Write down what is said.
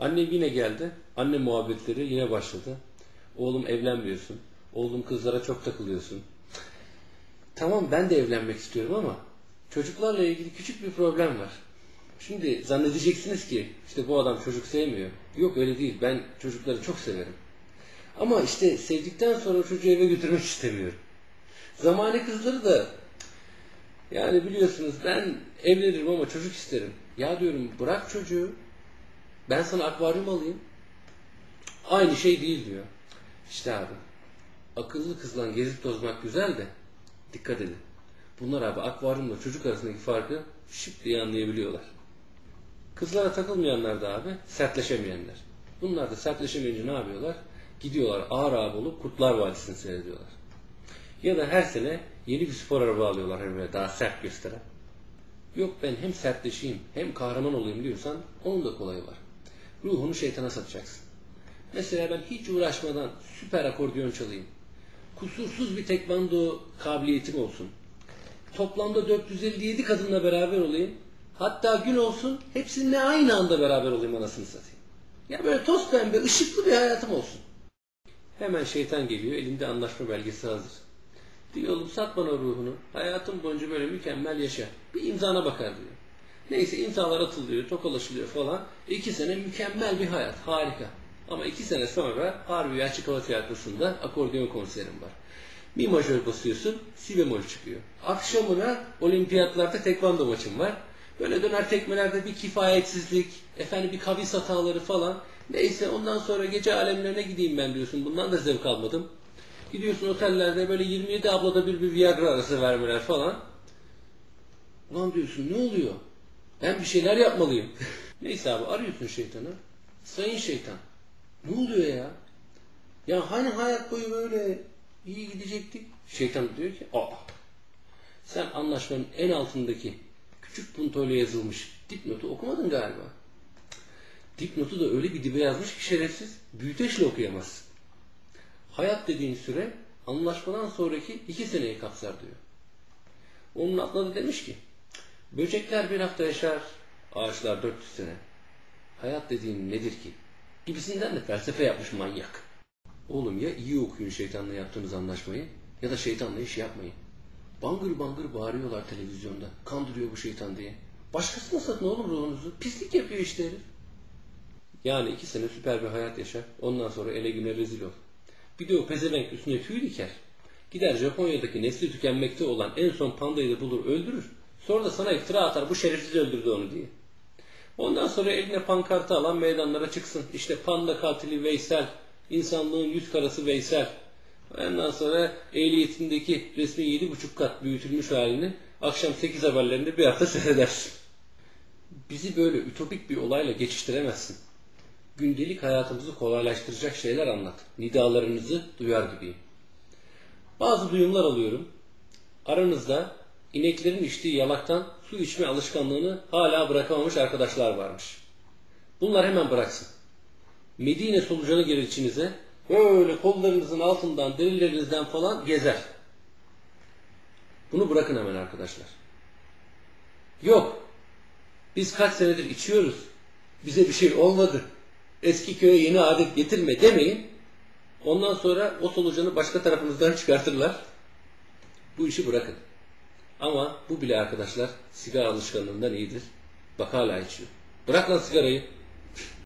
Annem yine geldi. Anne muhabbetleri yine başladı. Oğlum evlenmiyorsun. Oğlum kızlara çok takılıyorsun. Tamam ben de evlenmek istiyorum ama çocuklarla ilgili küçük bir problem var. Şimdi zannedeceksiniz ki işte bu adam çocuk sevmiyor. Yok öyle değil. Ben çocukları çok severim. Ama işte sevdikten sonra çocuğu eve götürmek istemiyorum. Zamane kızları da yani biliyorsunuz ben evlenirim ama çocuk isterim. Ya diyorum bırak çocuğu. Ben sana akvaryum alayım. Aynı şey değil diyor. İşte abi akıllı kızla gezip tozmak güzel de dikkat edin. Bunlar abi akvaryumla çocuk arasındaki farkı şıp diye anlayabiliyorlar. Kızlara takılmayanlar da abi sertleşemeyenler. Bunlar da sertleşemeyince ne yapıyorlar? Gidiyorlar ağır ağır olup Kurtlar Vadisi'ni seyrediyorlar. Ya da her sene yeni bir spor araba alıyorlar hani böyle daha sert gösteren. Yok ben hem sertleşeyim hem kahraman olayım diyorsan onun da kolayı var. Ruhunu şeytana satacaksın. Mesela ben hiç uğraşmadan süper akordeon çalayım. Kusursuz bir tekvando kabiliyetim olsun. Toplamda 457 kadınla beraber olayım. Hatta gün olsun hepsininle aynı anda beraber olayım anasını satayım. Ya böyle toz pembe ışıklı bir hayatım olsun. Hemen şeytan geliyor elinde anlaşma belgesi hazır. Diyor oğlum sat bana ruhunu. Hayatım boyunca böyle mükemmel yaşa. Bir imzana bakar diyor. Neyse imzalar atılıyor, tokalaşılıyor falan. İki sene mükemmel bir hayat. Harika. Ama iki sene sonra Harbiye Açık Hava Tiyatrosu'nda akordeon konserim var. Mi majör basıyorsun, si bemol çıkıyor. Akşamına olimpiyatlarda tekvando maçım var. Böyle döner tekmelerde bir kifayetsizlik, efendim bir kavis hataları falan. Neyse ondan sonra gece alemlerine gideyim ben diyorsun. Bundan da zevk almadım. Gidiyorsun otellerde böyle 27 ablada bir bir Viagra arası vermeler falan. Ulan diyorsun ne oluyor? Ben bir şeyler yapmalıyım. Neyse abi arıyorsun şeytanı. Sayın şeytan. Ne oluyor ya? Ya hani hayat boyu böyle iyi gidecektik? Şeytan diyor ki aa sen anlaşmanın en altındaki küçük puntoyla yazılmış dipnotu okumadın galiba. Dipnotu da öyle bir dibe yazmış ki şerefsiz büyüteçle okuyamazsın. Hayat dediğin süre anlaşmadan sonraki iki seneyi kapsar diyor. Onun altında da demiş ki böcekler bir hafta yaşar, ağaçlar 400 sene. Hayat dediğin nedir ki? Gibisinden de felsefe yapmış manyak. Oğlum ya iyi okuyun şeytanla yaptığınız anlaşmayı ya da şeytanla iş yapmayın. Bangır bangır bağırıyorlar televizyonda. Kandırıyor bu şeytan diye. Başkasına satın oğlum ruhunuzu. Pislik yapıyor işte herif. Yani iki sene süper bir hayat yaşa. Ondan sonra ele güne rezil ol. Bir de o pezevenk üstüne tüy diker. Gider Japonya'daki nesli tükenmekte olan en son pandayı da bulur öldürür. Sonra da sana iftira atar bu şerefsiz öldürdü onu diye. Ondan sonra eline pankartı alan meydanlara çıksın. İşte panda katili Veysel, insanlığın yüz karası Veysel. Ondan sonra ehliyetindeki resmi yedi buçuk kat büyütülmüş halini akşam sekiz haberlerinde bir hafta seyredersin. Bizi böyle ütopik bir olayla geçiştiremezsin. Gündelik hayatımızı kolaylaştıracak şeyler anlat. Nidalarınızı duyar gibiyim. Bazı duyumlar alıyorum. Aranızda ineklerin içtiği yalaktan su içme alışkanlığını hala bırakamamış arkadaşlar varmış. Bunlar hemen bıraksın. Medine solucanı gelir içinize. Böyle kollarınızın altından, derilerinizden falan gezer. Bunu bırakın hemen arkadaşlar. Yok. Biz kaç senedir içiyoruz. Bize bir şey olmadı. Eski köye yeni adet getirme demeyin. Ondan sonra o solucanı başka tarafınızdan çıkartırlar. Bu işi bırakın. Ama bu bile arkadaşlar sigara alışkanlığından iyidir. Bak hala içiyor. Bırak lan sigarayı.